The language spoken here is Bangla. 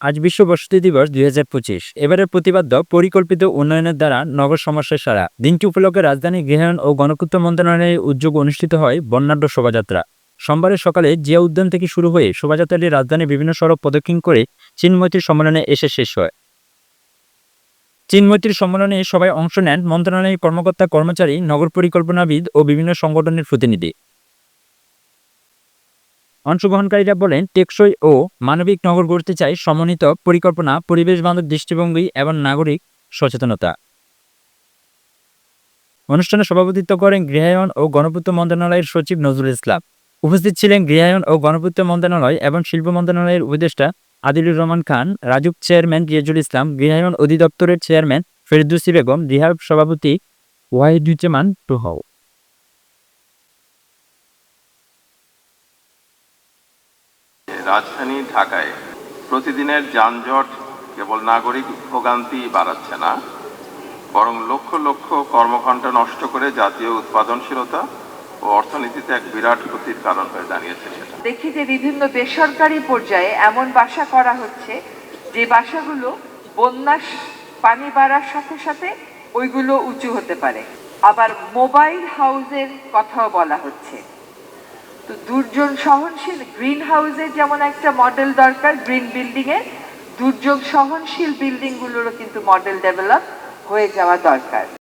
আজ বিশ্ব বসতি দিবস দুই হাজার পঁচিশ। এবারের প্রতিপাদ্য পরিকল্পিত উন্নয়নের দ্বারা নগর সমস্যার সারা। দিনটি উপলক্ষে রাজধানী গৃহায়ণ ও গণপূর্ত মন্ত্রণালয়ের উদ্যোগ অনুষ্ঠিত হয় বর্ণাঢ্য শোভাযাত্রা। সোমবারের সকালে জিয়া উদ্যান থেকে শুরু হয়ে শোভাযাত্রাটি রাজধানীর বিভিন্ন সড়ক প্রদক্ষিণ করে চিনমৈত্রী সম্মেলনে এসে শেষ হয়। চিনমৈত্রী সম্মেলনে সবাই অংশ নেন মন্ত্রণালয়ের কর্মকর্তা কর্মচারী নগর পরিকল্পনাবিদ ও বিভিন্ন সংগঠনের প্রতিনিধি। অংশগ্রহণকারীরা বলেন, টেকসই ও মানবিক নগর গড়তে চাই সমন্বিত পরিকল্পনা, পরিবেশ বান্ধব দৃষ্টিভঙ্গি এবং নাগরিক সচেতনতা। অনুষ্ঠানে সভাপতিত্ব করেন গৃহায়ন ও গণপূর্ত মন্ত্রণালয়ের সচিব নজরুল ইসলাম। উপস্থিত ছিলেন গৃহায়ন ও গণপূর্ত মন্ত্রণালয় এবং শিল্প মন্ত্রণালয়ের উপদেষ্টা আদিলুর রহমান খান রাজুক চেয়ারম্যান রিয়াজুল ইসলাম, গৃহায়ন অধিদপ্তরের চেয়ারম্যান ফেরদুসি বেগম, রিহাব সভাপতি ওয়াহিদুজ্জামান টুহাও রাজধানী ঢাকায় প্রতিদিনের যানজট কেবল নাগরিক ভোগান্তি বাড়াচ্ছে না, বরং লক্ষ লক্ষ কর্মঘণ্টা নষ্ট করে জাতীয় উৎপাদনশীলতা ও অর্থনীতিতে এক বিরাট ক্ষতির কারণ হয়ে দাঁড়িয়েছে দেখি যে বিভিন্ন বেসরকারি পর্যায়ে এমন বাসা করা হচ্ছে যে বাসাগুলো বন্যা পানি বাড়ার সাথে সাথে ওইগুলো উঁচু হতে পারে। আবার মোবাইল হাউসের কথাও বলা হচ্ছে। তো দুর্যোগ সহনশীল গ্রিন হাউসের যেমন একটা মডেল দরকার গ্রিন বিল্ডিংয়ে দুর্যোগ সহনশীল বিল্ডিংগুলোরও কিন্তু মডেল ডেভেলপ হয়ে যাওয়া দরকার।